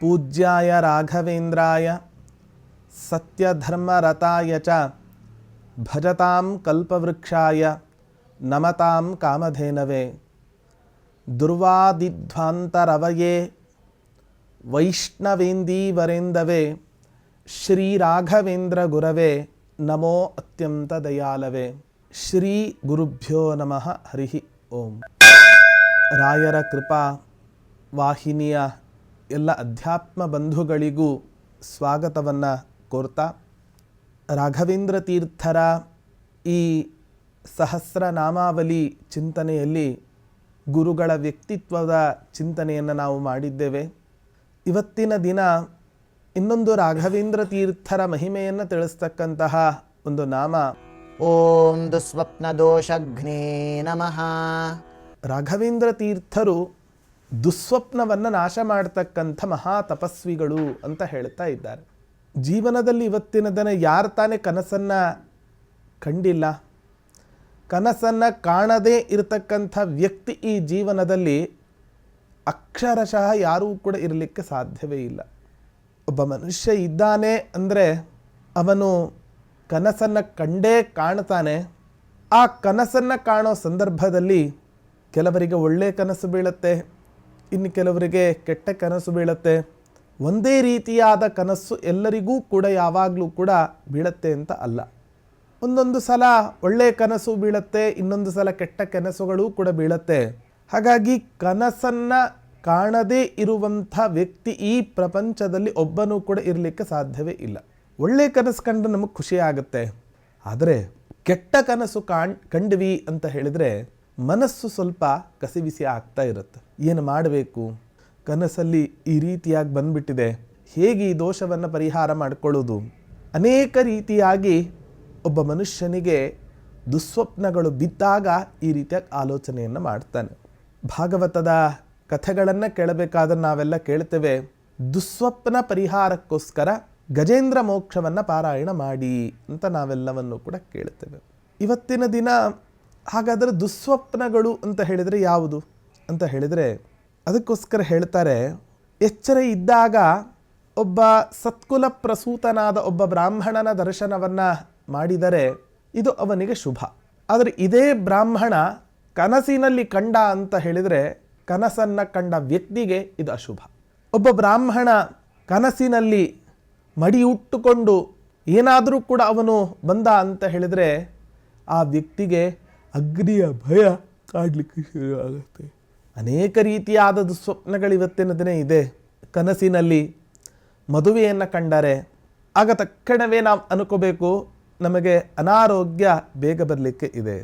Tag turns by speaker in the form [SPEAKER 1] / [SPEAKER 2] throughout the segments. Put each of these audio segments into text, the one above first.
[SPEAKER 1] ಪೂಜ್ಯಾಯ ರಾಘವೇಂದ್ರಾಯ ಸತ್ಯಧರ್ಮರತಾಯ ಚ ಭಜತಾಂ ಕಲ್ಪವೃಕ್ಷಾಯ ನಮತಾಂ ಕಾಮಧೇನವೇ ದುರ್ವಾದಿಧ್ವಾಂತರವಯೇ ವೈಷ್ಣವೇಂದೀವರೇಂದವೇ ಶ್ರೀರಾಘವೇಂದ್ರ ಗುರವೇ ನಮೋ ಅತ್ಯಂತ ದಯಾಲವೇ ಶ್ರೀ ಗುರುಭ್ಯೋ ನಮಃ ಹರಿ ಓಂ ರಾಯರ ಕೃಪಾ ವಾಹಿನಿಯ ಎಲ್ಲ ಅಧ್ಯಾತ್ಮ ಬಂಧುಗಳಿಗೂ ಸ್ವಾಗತವನ್ನು ಕೋರ್ತಾ ರಾಘವೇಂದ್ರ ತೀರ್ಥರ ಈ ಸಹಸ್ರನಾಮಾವಲಿ ಚಿಂತನೆಯಲ್ಲಿ ಗುರುಗಳ ವ್ಯಕ್ತಿತ್ವದ ಚಿಂತನೆಯನ್ನು ನಾವು ಮಾಡಿದ್ದೇವೆ. ಇವತ್ತಿನ ದಿನ ಇನ್ನೊಂದು ರಾಘವೇಂದ್ರ ತೀರ್ಥರ ಮಹಿಮೆಯನ್ನು ತಿಳಿಸ್ತಕ್ಕಂತಹ ಒಂದು ನಾಮ.
[SPEAKER 2] ಓಂ ದುಸ್ವಪ್ನದೋಷಘ್ನೇ ನಮಃ.
[SPEAKER 1] ರಾಘವೇಂದ್ರ ತೀರ್ಥರು ದುಸ್ವಪ್ನವನ್ನು ನಾಶ ಮಾಡ್ತಕ್ಕಂಥ ಮಹಾ ತಪಸ್ವಿಗಳು ಅಂತ ಹೇಳ್ತಾ ಇದ್ದಾರೆ. ಜೀವನದಲ್ಲಿ ಇವತ್ತಿನ ದಿನ ಯಾರು ತಾನೇ ಕನಸನ್ನು ಕಂಡಿಲ್ಲ. ಕನಸನ್ನು ಕಾಣದೇ ಇರತಕ್ಕಂಥ ವ್ಯಕ್ತಿ ಈ ಜೀವನದಲ್ಲಿ ಅಕ್ಷರಶಃ ಯಾರೂ ಕೂಡ ಇರಲಿಕ್ಕೆ ಸಾಧ್ಯವೇ ಇಲ್ಲ. ಒಬ್ಬ ಮನುಷ್ಯ ಇದ್ದಾನೆ ಅಂದರೆ ಅವನು ಕನಸನ್ನು ಕಂಡೇ ಕಾಣ್ತಾನೆ. ಆ ಕನಸನ್ನು ಕಾಣೋ ಸಂದರ್ಭದಲ್ಲಿ ಕೆಲವರಿಗೆ ಒಳ್ಳೆಯ ಕನಸು ಬೀಳುತ್ತೆ. ಇನ್ನು ಕೆಲವರಿಗೆ ಕೆಟ್ಟ ಕನಸು ಬೀಳತ್ತೆ. ಒಂದೇ ರೀತಿಯಾದ ಕನಸು ಎಲ್ಲರಿಗೂ ಕೂಡ ಯಾವಾಗಲೂ ಕೂಡ ಬೀಳತ್ತೆ ಅಂತ ಅಲ್ಲ. ಒಂದೊಂದು ಸಲ ಒಳ್ಳೆಯ ಕನಸು ಬೀಳತ್ತೆ, ಇನ್ನೊಂದು ಸಲ ಕೆಟ್ಟ ಕನಸುಗಳು ಕೂಡ ಬೀಳತ್ತೆ. ಹಾಗಾಗಿ ಕನಸನ್ನು ಕಾಣದೇ ಇರುವಂಥ ವ್ಯಕ್ತಿ ಈ ಪ್ರಪಂಚದಲ್ಲಿ ಒಬ್ಬನೂ ಕೂಡ ಇರಲಿಕ್ಕೆ ಸಾಧ್ಯವೇ ಇಲ್ಲ. ಒಳ್ಳೆಯ ಕನಸು ಕಂಡು ನಮಗೆ ಖುಷಿ ಆಗುತ್ತೆ. ಆದರೆ ಕೆಟ್ಟ ಕನಸು ಕಾಣ್, ಕಂಡ್ವಿ ಅಂತ ಹೇಳಿದರೆ ಮನಸ್ಸು ಸ್ವಲ್ಪ ಕಸಿವಿಸಿ ಆಗ್ತಾ ಇರುತ್ತೆ. ಏನು ಮಾಡಬೇಕು? ಕನಸಲ್ಲಿ ಈ ರೀತಿಯಾಗಿ ಬಂದ್ಬಿಟ್ಟಿದೆ. ಹೇಗೆ ಈ ದೋಷವನ್ನು ಪರಿಹಾರ ಮಾಡಿಕೊಳ್ಳೋದು ಅನೇಕ ರೀತಿಯಾಗಿ ಒಬ್ಬ ಮನುಷ್ಯನಿಗೆ ದುಸ್ವಪ್ನಗಳು ಬಿದ್ದಾಗ ಈ ರೀತಿಯಾಗಿ ಆಲೋಚನೆಯನ್ನು ಮಾಡ್ತಾನೆ. ಭಾಗವತದ ಕಥೆಗಳನ್ನು ಕೇಳಬೇಕಾದ್ರೆ ನಾವೆಲ್ಲ ಕೇಳ್ತೇವೆ. ದುಸ್ವಪ್ನ ಪರಿಹಾರಕ್ಕೋಸ್ಕರ ಗಜೇಂದ್ರ ಮೋಕ್ಷವನ್ನು ಪಾರಾಯಣ ಮಾಡಿ ಅಂತ ನಾವೆಲ್ಲವನ್ನು ಕೂಡ ಕೇಳ್ತೇವೆ. ಇವತ್ತಿನ ದಿನ ಹಾಗಾದರೆ ದುಸ್ವಪ್ನಗಳು ಅಂತ ಹೇಳಿದರೆ ಯಾವುದು ಅಂತ ಹೇಳಿದರೆ ಅದಕ್ಕೋಸ್ಕರ ಹೇಳ್ತಾರೆ, ಎಚ್ಚರ ಇದ್ದಾಗ ಒಬ್ಬ ಸತ್ಕುಲ ಪ್ರಸೂತನಾದ ಒಬ್ಬ ಬ್ರಾಹ್ಮಣನ ದರ್ಶನವನ್ನು ಮಾಡಿದರೆ ಇದು ಅವನಿಗೆ ಶುಭ. ಆದರೆ ಇದೇ ಬ್ರಾಹ್ಮಣ ಕನಸಿನಲ್ಲಿ ಕಂಡ ಅಂತ ಹೇಳಿದರೆ ಕನಸನ್ನು ಕಂಡ ವ್ಯಕ್ತಿಗೆ ಇದು ಅಶುಭ. ಒಬ್ಬ ಬ್ರಾಹ್ಮಣ ಕನಸಿನಲ್ಲಿ ಮಡಿಯುಟ್ಟುಕೊಂಡು ಏನಾದರೂ ಕೂಡ ಅವನು ಬಂದ ಅಂತ ಹೇಳಿದರೆ ಆ ವ್ಯಕ್ತಿಗೆ ಅಗ್ನಿಯ ಭಯ ಕಾಡಲಿಕ್ಕೆ ಶುರುವಾಗುತ್ತೆ. ಅನೇಕ ರೀತಿಯಾದ ದುಸ್ವಪ್ನಗಳು ಇವತ್ತಿನ ದಿನ ಇದೆ. ಕನಸಿನಲ್ಲಿ ಮದುವೆಯನ್ನು ಕಂಡರೆ ಆಗ ತಕ್ಷಣವೇ ನಾವು ಅನ್ಕೋಬೇಕು, ನಮಗೆ ಅನಾರೋಗ್ಯ ಬೇಗ ಬರಲಿಕ್ಕೆ ಇದೆ.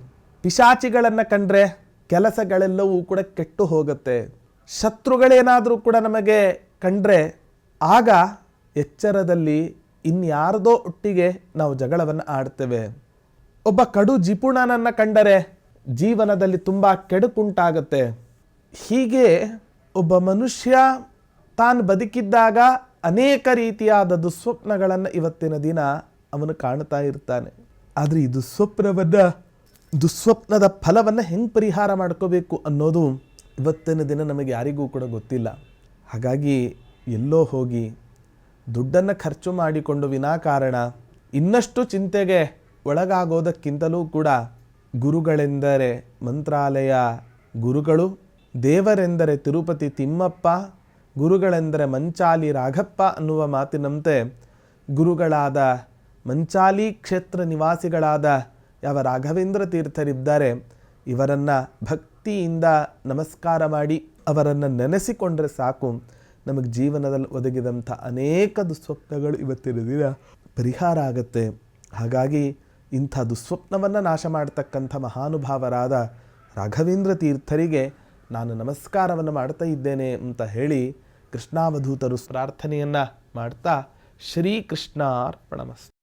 [SPEAKER 1] ಪಿಶಾಚಿಗಳನ್ನು ಕಂಡರೆ ಕೆಲಸಗಳೆಲ್ಲವೂ ಕೂಡ ಕೆಟ್ಟು ಹೋಗುತ್ತೆ. ಶತ್ರುಗಳೇನಾದರೂ ಕೂಡ ನಮಗೆ ಕಂಡರೆ ಆಗ ಎಚ್ಚರದಲ್ಲಿ ಇನ್ಯಾರದೋ ಒಟ್ಟಿಗೆ ನಾವು ಜಗಳವನ್ನು ಆಡ್ತೇವೆ. ಒಬ್ಬ ಕಡು ಜಿಪುಣನನ್ನು ಕಂಡರೆ ಜೀವನದಲ್ಲಿ ತುಂಬ ಕೆಡುಕುಂಟಾಗುತ್ತೆ ಹೀಗೆ ಒಬ್ಬ ಮನುಷ್ಯ ತಾನು ಬದುಕಿದ್ದಾಗ ಅನೇಕ ರೀತಿಯಾದ ದುಸ್ವಪ್ನಗಳನ್ನು ಇವತ್ತಿನ ದಿನ ಅವನು ಕಾಣ್ತಾ ಇರ್ತಾನೆ. ಆದರೆ ಈ ದುಸ್ವಪ್ನವನ್ನು ದುಸ್ವಪ್ನದ ಫಲವನ್ನು ಹೆಂಗೆ ಪರಿಹಾರ ಮಾಡ್ಕೋಬೇಕು ಅನ್ನೋದು ಇವತ್ತಿನ ದಿನ ನಮಗೆ ಯಾರಿಗೂ ಕೂಡ ಗೊತ್ತಿಲ್ಲ. ಹಾಗಾಗಿ ಎಲ್ಲೋ ಹೋಗಿ ದುಡ್ಡನ್ನು ಖರ್ಚು ಮಾಡಿಕೊಂಡು ವಿನಾಕಾರಣ ಇನ್ನಷ್ಟು ಚಿಂತೆಗೆ ಒಳಗಾಗೋದಕ್ಕಿಂತಲೂ ಕೂಡ ಗುರುಗಳೆಂದರೆ ಮಂತ್ರಾಲಯ ಗುರುಗಳು, ದೇವರೆಂದರೆ ತಿರುಪತಿ ತಿಮ್ಮಪ್ಪ, ಗುರುಗಳೆಂದರೆ ಮಂಚಾಲಿ ರಾಘಪ್ಪ ಅನ್ನುವ ಮಾತಿನಂತೆ ಗುರುಗಳಾದ ಮಂಚಾಲಿ ಕ್ಷೇತ್ರ ನಿವಾಸಿಗಳಾದ ಯಾವ ರಾಘವೇಂದ್ರ ತೀರ್ಥರಿದ್ದಾರೆ, ಇವರನ್ನು ಭಕ್ತಿಯಿಂದ ನಮಸ್ಕಾರ ಮಾಡಿ ಅವರನ್ನು ನೆನೆಸಿಕೊಂಡ್ರೆ ಸಾಕು. ನಮಗೆ ಜೀವನದಲ್ಲಿ ಒದಗಿದಂಥ ಅನೇಕ ದುಸ್ವಪ್ನಗಳು ಇವತ್ತಿನ ದಿನ ಪರಿಹಾರ ಆಗುತ್ತೆ. ಹಾಗಾಗಿ ಇಂಥ ದುಸ್ವಪ್ನವನ್ನು ನಾಶ ಮಾಡತಕ್ಕಂಥ ಮಹಾನುಭಾವರಾದ ರಾಘವೇಂದ್ರ ತೀರ್ಥರಿಗೆ ನಾನು ನಮಸ್ಕಾರವನ್ನು ಮಾಡ್ತಾ ಇದ್ದೇನೆ ಅಂತ ಹೇಳಿ ಕೃಷ್ಣಾವಧೂತರು ಪ್ರಾರ್ಥನೆಯನ್ನು ಮಾಡ್ತಾ ಶ್ರೀಕೃಷ್ಣಾರ್ಪಣಮಸ್ತು.